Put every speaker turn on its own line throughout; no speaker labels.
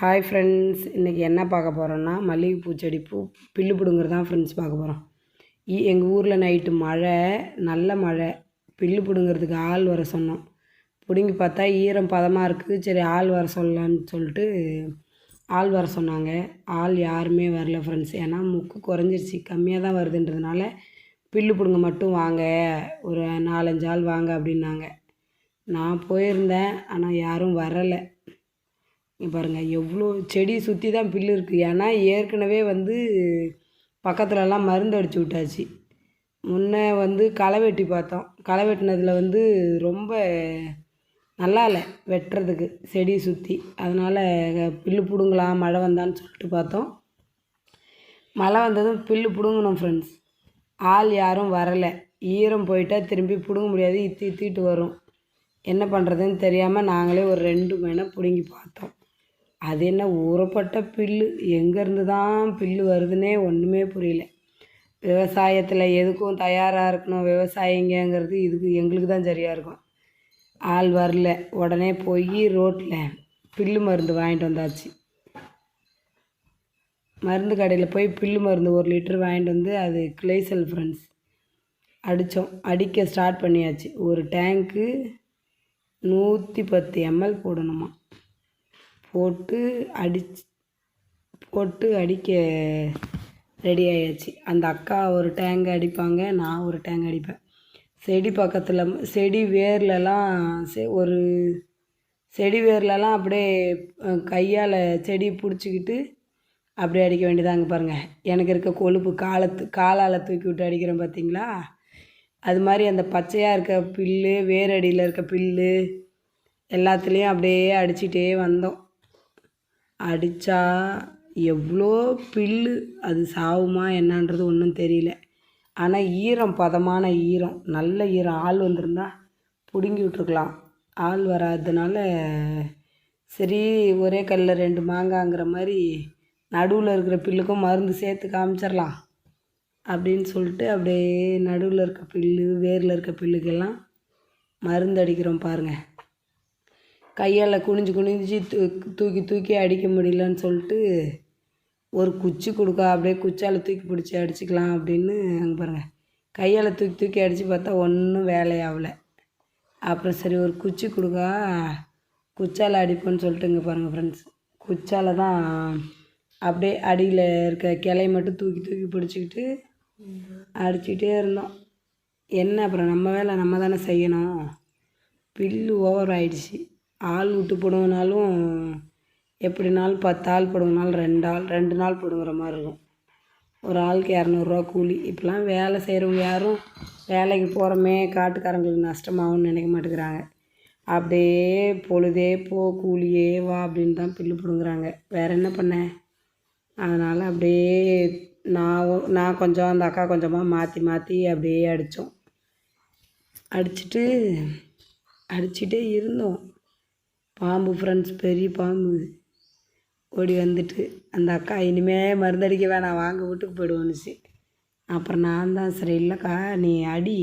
Hi friends இன்றைக்கி என்ன பார்க்க போகிறோன்னா மல்லிகைப்பூ செடி பூ பில்லு பிடுங்குறது தான் ஃப்ரெண்ட்ஸ் பார்க்க போகிறோம் எங்கள் ஊரில் நைட்டு மழை நல்ல மழை. பில்லு பிடுங்கிறதுக்கு ஆள் வர சொன்னோம். பிடுங்கி பார்த்தா ஈரம் பதமாக இருக்குது. சரி ஆள் வர சொல்லலான்னு சொல்லிட்டு ஆள் வர சொன்னாங்க. ஆள் யாருமே வரல ஃப்ரெண்ட்ஸ் ஏன்னா முக்கு குறைஞ்சிருச்சு. கம்மியாக தான் வருதுன்றதுனால பில்லு பிடுங்க மட்டும் வாங்க. ஒரு நாலஞ்சு ஆள் வாங்க அப்படின்னாங்க. நான் போயிருந்தேன் ஆனால் யாரும் வரலை. இங்கே பாருங்கள் எவ்வளோ செடி சுற்றி தான் புல்லு இருக்குது ஏன்னா ஏற்கனவே வந்து பக்கத்துலலாம் மருந்து அடித்து விட்டாச்சு. முன்னே வந்து களை வெட்டி பார்த்தோம். களை வெட்டினதில் வந்து ரொம்ப நல்லா இல்லை வெட்டுறதுக்கு செடி சுற்றி அதனால் புல்லு பிடுங்கலாம் மழை வந்தான்னு சொல்லிட்டு பார்த்தோம். மழை வந்ததும் புல்லு பிடுங்கணும் ஃப்ரெண்ட்ஸ் ஆள் யாரும் வரலை. ஈரம் போயிட்டால் திரும்பி பிடுங்க முடியாது இத்தி இத்திட்டு வரும். என்ன பண்ணுறதுன்னு தெரியாமல் நாங்களே ஒரு ரெண்டு மணி பிடுங்கி பார்த்தோம். அது என்ன ஊறப்பட்ட புல்லு? எங்கேருந்து தான் புல்லு வருதுன்னே ஒன்றுமே புரியல. விவசாயத்தில் எதுக்கும் தயாராக இருக்கணும். விவசாயிங்கங்கிறது இதுக்கு எங்களுக்கு தான் சரியாக இருக்கும். ஆள் வரல. உடனே போய் ரோட்டில் புல்லு மருந்து வாங்கிட்டு வந்தாச்சு. மருந்து கடையில் போய் புல்லு மருந்து ஒரு லிட்டர் வாங்கிட்டு வந்து அது கிளைசல் ஃப்ரெண்ட்ஸ் அடித்தோம். அடிக்க ஸ்டார்ட் பண்ணியாச்சு. ஒரு டேங்க்கு நூற்றி பத்து எம்எல் போடணுமா? போட்டு அடிச்சு போட்டு அடிக்க ரெடி ஆயாச்சு. அந்த அக்கா ஒரு டேங்க் அடிப்பாங்க நான் ஒரு டேங்க் அடிப்பேன். செடி பக்கத்தில் செடி வேர்லலாம் செ ஒரு செடி வேர்லலாம் அப்படியே கையால் செடி பிடிச்சிக்கிட்டு அப்படியே அடிக்க வேண்டியதாங்க பாருங்கள் எனக்கு இருக்க கொழுப்பு காலத்து காலால் தூக்கி விட்டு அடிக்கிறேன் பார்த்தீங்களா அது மாதிரி அந்த பச்சையாக இருக்க புல்லு வேரடியில் இருக்க புல்லு எல்லாத்துலேயும் அப்படியே அடிச்சிட்டே வந்தோம். அடித்தா எவ்வளோ புல்லு அது சாகுமா என்னன்றது ஒன்றும் தெரியல. ஆனால் ஈரம் பதமான ஈரம் நல்ல ஈரம். ஆள் வந்திருந்தா பிடுங்கி விட்ருக்கலாம் ஆள் வராதனால சரி ஒரே கல்லில் ரெண்டு மாங்காங்கிற மாதிரி நடுவில் இருக்கிற பில்லுக்கும் மருந்து சேர்த்து காமிச்சிடலாம் அப்படின்னு சொல்லிட்டு அப்படியே நடுவில் இருக்க புல்லு வேரில் இருக்க பில்லுக்கெல்லாம் மருந்து அடிக்கிறோம் பாருங்கள் கையால் குனிஞ்சு குனிஞ்சு தூ தூக்கி தூக்கி அடிக்க முடியலன்னு சொல்லிட்டு ஒரு குச்சி கொடுக்கா அப்படியே குச்சால் தூக்கி பிடிச்சி அடிச்சுக்கலாம் அப்படின்னு அங்கே பாருங்கள் கையால் தூக்கி தூக்கி அடித்து பார்த்தா ஒன்றும் வேலையாகலை அப்புறம் சரி ஒரு குச்சி கொடுக்கா குச்சால் அடிப்போன்னு சொல்லிட்டு இங்கே பாருங்கள் ஃப்ரெண்ட்ஸ் குச்சால் தான் அப்படியே அடியில் இருக்க கிளைய மட்டும் தூக்கி தூக்கி பிடிச்சிக்கிட்டு அடிச்சுக்கிட்டே இருந்தோம். என்ன அப்புறம் நம்ம வேலை நம்ம தானே செய்யணும்? பில்லு ஓவர் ஆயிடுச்சு. ஆள் விட்டு பிடுங்கினாலும் எப்படினாலும் பத்து ஆள் பிடுங்கினாலும் ரெண்டு ஆள் ரெண்டு நாள் பிடுங்குற மாதிரி இருக்கும். ஒரு ஆளுக்கு இரநூறுவா கூலி. இப்போலாம் வேலை செய்கிறவங்க யாரும் வேலைக்கு போகிறோமே காட்டுக்காரங்களுக்கு நஷ்டமாகும்னு நினைக்க மாட்டேங்கிறாங்க. அப்படியே பொழுதே போ கூலியே வா அப்படின்னு தான் பில்லு பிடுங்குறாங்க. வேறு என்ன பண்ண? அதனால் அப்படியே நான் நான் கொஞ்சம் அந்த அக்கா கொஞ்சமாக மாற்றி மாற்றி அப்படியே அடித்தோம். அடிச்சுட்டு அடிச்சுட்டே இருந்தோம். பாம்பு ஃப்ரெண்ட்ஸ் பெரிய பாம்பு. ஓடி வந்துட்டு அந்த அக்கா இனிமேல் மருந்தடிக்க வேணாம் வாங்க வீட்டுக்கு போயிடுவோன்னுச்சு. அப்புறம் நான் தான் சரி இல்லைக்கா நீ அடி.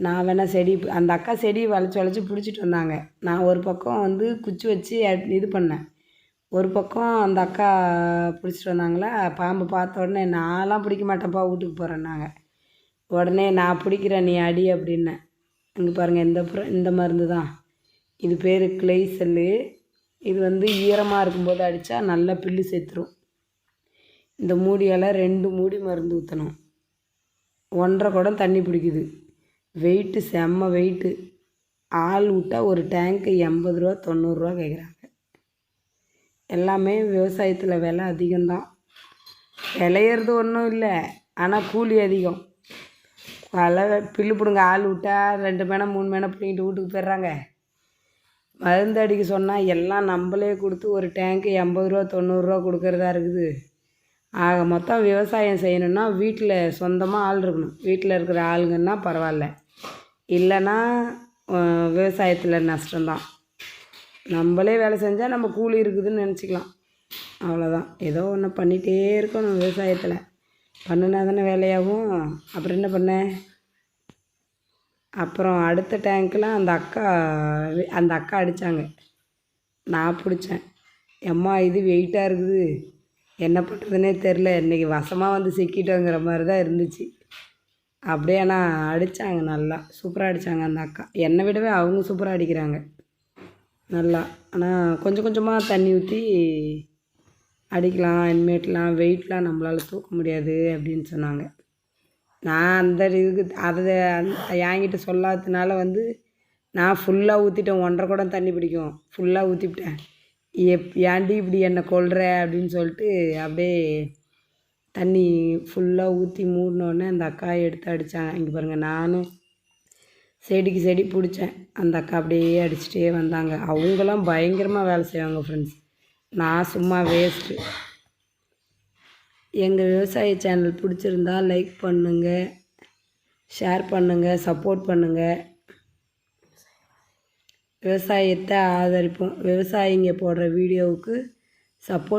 நான் வேணால் செடி அந்த அக்கா செடி வளைச்சி வளைச்சி பிடிச்சிட்டு வந்தாங்க. நான் ஒரு பக்கம் வந்து குச்சி வச்சு இது பண்ணேன். ஒரு பக்கம் அந்த அக்கா பிடிச்சிட்டு வந்தாங்களா பாம்பு பார்த்த உடனே நான்லாம் பிடிக்க மாட்டேன்ப்பா வீட்டுக்கு போகிறேன்னாங்க உடனே நான் பிடிக்கிறேன் நீ அடி அப்படின்னேன். இங்கே பாருங்கள் இந்த இந்த மருந்து தான் இது பேர் கிளை செல்லு இது வந்து ஈரமாக இருக்கும்போது அடித்தா நல்லா பில்லு சேர்த்துரும் இந்த மூடியால் ரெண்டு மூடி மருந்து ஊற்றணும் ஒன்றரை குடம் தண்ணி பிடிக்குது. வெயிட்டு செம்ம வெயிட்டு ஆள் விட்டால் ஒரு டேங்க்கு எண்பது ரூபா தொண்ணூறுரூவா கேட்குறாங்க எல்லாமே விவசாயத்தில் விலை அதிகம்தான். விளையிறது ஒன்றும் இல்லை ஆனால் கூலி அதிகம். அதில் பில்லு பிடுங்க ஆள் விட்டால் ரெண்டு மேனை மூணு மேனை பிடிங்கிட்டு வீட்டுக்கு போயிடுறாங்க. மருந்து அடிக்க சொன்னால் எல்லாம் நம்மளே கொடுத்து ஒரு டேங்க்கு எண்பது ரூபா தொண்ணூறுரூவா கொடுக்குறதா இருக்குது. ஆக மொத்தம் விவசாயம் செய்யணுன்னா வீட்டில் சொந்தமாக ஆள் இருக்கணும். வீட்டில் இருக்கிற ஆளுங்கன்னா பரவாயில்ல. இல்லைன்னா விவசாயத்தில் நஷ்டம்தான். நம்மளே வேலை செஞ்சால் நம்ம கூலி இருக்குதுன்னு நினச்சிக்கலாம். அவ்வளோதான் ஏதோ ஒன்று பண்ணிகிட்டே இருக்கணும் விவசாயத்தில். பண்ணுனா தானே வேலையாகும் அப்புறம் என்ன பண்ண? அப்புறம் அடுத்த டேங்க்கில் அந்த அக்கா அந்த அக்கா அடித்தாங்க நான் பிடிச்சேன். எம்மா இது வெயிட்டாக இருக்குது. என்ன பண்ணுறதுனே தெரில இன்றைக்கி வசமாக வந்து சிக்கிட்டோங்கிற மாதிரி தான் இருந்துச்சு. அப்படியே ஆனால் அடித்தாங்க நல்லா. சூப்பராக அடித்தாங்க அந்த அக்கா. என்னை விடவே அவங்க சூப்பராக அடிக்கிறாங்க. நல்லா. ஆனால் கொஞ்சம் கொஞ்சமாக தண்ணி ஊற்றி அடிக்கலாம் இனிமேட்டுலாம் வெயிட்லாம் நம்மளால் தூக்க முடியாது அப்படின்னு சொன்னாங்க. நான் அந்த இதுக்கு அதை அந்த என்கிட்ட சொல்லாததுனால வந்து நான் ஃபுல்லாக ஊற்றிட்டேன் ஒன்றரை குடம் தண்ணி பிடிக்கும். ஃபுல்லாக ஊற்றிவிட்டேன் எப் ஏன்டி இப்படி என்னை கொள்கிற அப்படின்னு சொல்லிட்டு அப்படியே தண்ணி ஃபுல்லாக ஊற்றி மூடினோடனே அந்த அக்கா எடுத்து அடித்தாங்க இங்கே பாருங்கள் நானும் செடிக்கு செடி பிடிச்சேன். அந்த அக்கா அப்படியே அடிச்சுட்டே வந்தாங்க. அவங்களாம் பயங்கரமாக வேலை செய்வாங்க ஃப்ரெண்ட்ஸ் நான் சும்மா வேஸ்ட்டு எங்கள் விவசாய சேனல் பிடிச்சிருந்தா லைக் பண்ணுங்கள் ஷேர் பண்ணுங்கள் சப்போர்ட் பண்ணுங்கள் விவசாயத்தை ஆதரிப்போம். விவசாயிங்க போடுற வீடியோவுக்கு சப்போர்ட்